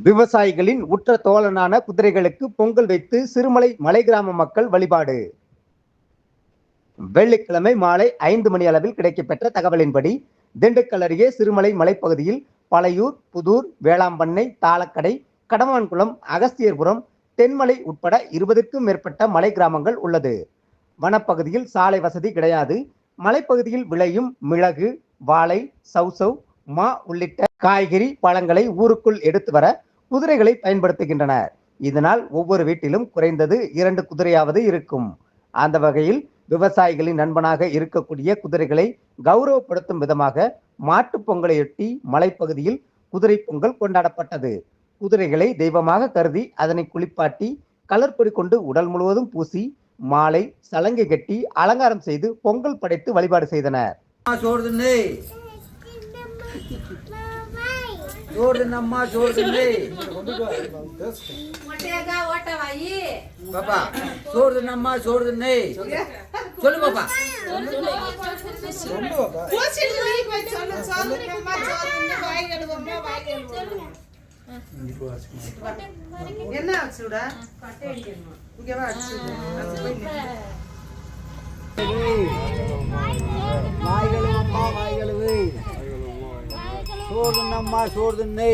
விவசாயிகளின் உற்ற தோழனான குதிரைகளுக்கு பொங்கல் வைத்து சிறுமலை மலை கிராம மக்கள் வழிபாடு. வெள்ளிக்கிழமை மாலை ஐந்து மணி அளவில் கிடைக்கப்பெற்ற தகவலின்படி திண்டுக்கல் அருகே சிறுமலை மலைப்பகுதியில் பழையூர் புதூர் வேளாம்பண்ணை தாளக்கடை கடமான்குளம் அகஸ்தியர்புரம் தென்மலை உட்பட இருபதுக்கும் மேற்பட்ட மலை கிராமங்கள் உள்ளது. வனப்பகுதியில் சாலை வசதி கிடையாது. மலைப்பகுதியில் விளையும் மிளகு வாழை சௌசௌ மா உள்ளிட்ட காய்கறி பழங்களை ஊருக்குள் எடுத்து வர குதிரைகளை பயன்படுத்துகின்றனர். இதனால் ஒவ்வொரு வீட்டிலும் குறைந்தது இரண்டு குதிரையாவது இருக்கும். அந்த வகையில் விவசாயிகளின் நண்பனாக இருக்கக்கூடிய குதிரைகளை கௌரவப்படுத்தும் விதமாக மாட்டுப் பொங்கலையொட்டி மலைப்பகுதியில் குதிரை பொங்கல் கொண்டாடப்பட்டது. குதிரைகளை தெய்வமாக கருதி அதனை குளிப்பாட்டி கலர் பொடி கொண்டு உடல் முழுவதும் பூசி மாலை சலங்கை கட்டி அலங்காரம் செய்து பொங்கல் படைத்து வழிபாடு செய்தனர். பாப்பா சோறு தின்னம்மா சோறு தின்னு சொல்லு பாப்பா. என்ன அச்சுடா இங்க வா சோறு தின்னம்மா சோறு தின்னு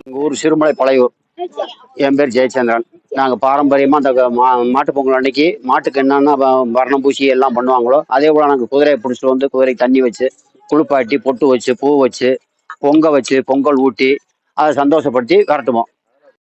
எங்கள் ஊர் சிறுமலை பழையூர். என் பேர் ஜெயச்சந்திரன். நாங்கள் பாரம்பரியமாக அந்த மா மாட்டுப் பொங்கல் அன்னைக்கு மாட்டுக்கு என்னென்ன வ- வர்ணம் பூசி எல்லாம் பண்ணுவாங்களோ அதே போல் நாங்கள் குதிரையை பிடிச்சிட்டு வந்து குதிரைக்கு தண்ணி வச்சு குளிப்பாட்டி பொட்டு வச்சு பூ வச்சு பொங்க வச்சு பொங்கல் ஊட்டி அதை சந்தோஷப்படுத்தி விரட்டுவோம்.